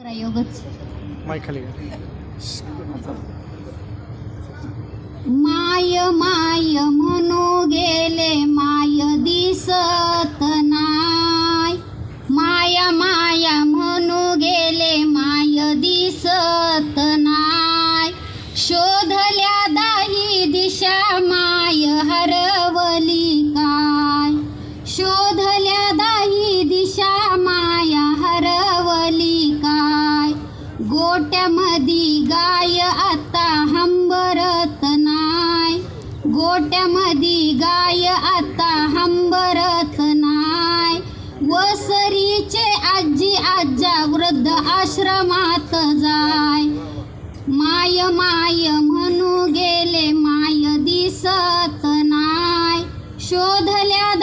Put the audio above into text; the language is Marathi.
प्रयोगच. माय माय म्हणू गेले माय दिसत नाय. माया माया म्हणू गेले माय दिसत नाय. शोधल्या दाही दिशा माय हरवली काय? शोधल्या गोट्यामधी गाय आता हंबरत नाय. गोट्यामधी गाय आता हंबरत नाय. वसरीचे आजी आजा वृद्ध आश्रमात जाय. माय माय म्हणू गेले माय दिसत नाय. शोधल्या